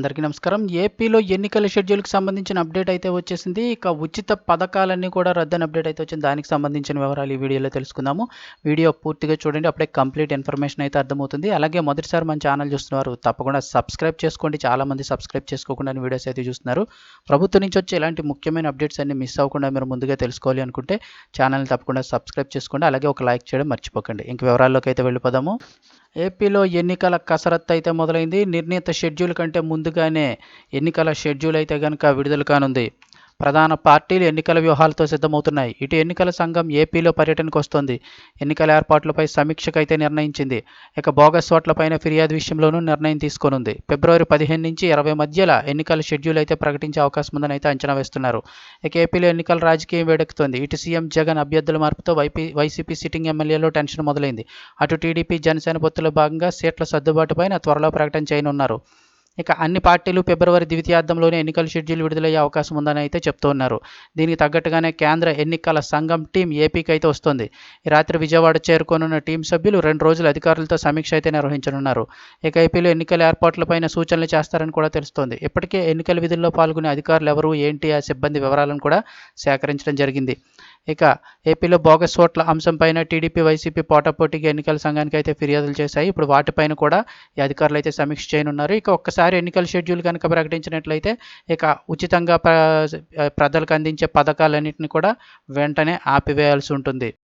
అందరికీ నమస్కారం. ఏపీలో ఎన్నికల షెడ్యూల్కి సంబంధించిన అప్డేట్ అయితే వచ్చేసింది. ఇక ఉచిత పథకాలన్నీ కూడా రద్దని అప్డేట్ అయితే వచ్చింది. దానికి సంబంధించిన వివరాలు ఈ వీడియోలో తెలుసుకుందాము. వీడియో పూర్తిగా చూడండి. అప్పుడే కంప్లీట్ ఇన్ఫర్మేషన్ అయితే అర్థమవుతుంది. అలాగే మొదటిసారి మన ఛానల్ చూస్తున్నారు తప్పకుండా సబ్స్క్రైబ్ చేసుకోండి. చాలామంది సబ్స్క్రైబ్ చేసుకోకుండా వీడియోస్ అయితే చూస్తున్నారు. ప్రభుత్వం నుంచి వచ్చే ఇలాంటి ముఖ్యమైన అప్డేట్స్ అన్ని మిస్ అవ్వకుండా మీరు ముందుగా తెలుసుకోవాలి అనుకుంటే ఛానల్ తప్పకుండా సబ్స్క్రైబ్ చేసుకోండి. అలాగే ఒక లైక్ చేయడం మర్చిపోకండి. ఇంక వివరాల్లోకి అయితే వెళ్ళిపోదాము. ఏపీలో ఎన్నికల కసరత్తు అయితే మొదలైంది. నిర్ణీత షెడ్యూల్ కంటే ముందు ముందుగానే ఎన్నికల షెడ్యూల్ అయితే కనుక విడుదల కానుంది. ప్రధాన పార్టీలు ఎన్నికల వ్యూహాలతో సిద్ధమవుతున్నాయి. ఇటు ఎన్నికల సంఘం ఏపీలో పర్యటనకు వస్తోంది. ఎన్నికల ఏర్పాట్లపై సమీక్షకైతే నిర్ణయించింది. ఇక బోగస్ ఓట్లపైన ఫిర్యాదు విషయంలోనూ నిర్ణయం తీసుకోనుంది. ఫిబ్రవరి పదిహేను నుంచి ఇరవై మధ్యలో ఎన్నికల షెడ్యూల్ అయితే ప్రకటించే అవకాశం ఉందని అయితే అంచనా వేస్తున్నారు. ఇక ఏపీలో ఎన్నికల రాజకీయం వేడెక్కుతోంది. ఇటు సీఎం జగన్ అభ్యర్థుల మార్పుతో వైపీ వైసీపీ సిట్టింగ్ ఎమ్మెల్యేలో టెన్షన్ మొదలైంది. అటు టీడీపీ జనసేన పొత్తులో భాగంగా సీట్ల సర్దుబాటుపైన త్వరలో ప్రకటన చేయనున్నారు. ఇక అన్ని పార్టీలు ఫిబ్రవరి ద్వితీయార్థంలోనే ఎన్నికల షెడ్యూల్ విడుదలయ్యే అవకాశం ఉందని అయితే చెప్తున్నారు దీనికి తగ్గట్టుగానే కేంద్ర ఎన్నికల సంఘం టీం ఏపీకి అయితే వస్తుంది. రాత్రి విజయవాడ చేరుకోనున్న టీం సభ్యులు రెండు రోజులు అధికారులతో సమీక్ష అయితే నిర్వహించనున్నారు. ఇక ఏపీలో ఎన్నికల ఏర్పాట్లపైన సూచనలు చేస్తారని కూడా తెలుస్తోంది. ఇప్పటికే ఎన్నికల విధుల్లో పాల్గొనే అధికారులు ఎవరు ఏంటి ఆ సిబ్బంది వివరాలను కూడా సేకరించడం జరిగింది. ఇక ఏపీలో బోగస్ ఓట్ల అంశంపైన టీడీపీ వైసీపీ పోటాపోటీగా ఎన్నికల సంఘానికి అయితే ఫిర్యాదులు చేశాయి. ఇప్పుడు వాటిపైన కూడా ఈ అధికారులు అయితే సమీక్ష చేయనున్నారు. ఇక ఒక్కసారి ఎన్నికల షెడ్యూల్ కనుక ప్రకటించినట్లయితే ఇక ఉచితంగా ప్రజలకు అందించే పథకాలన్నింటినీ కూడా వెంటనే ఆపివేయాల్సి ఉంటుంది.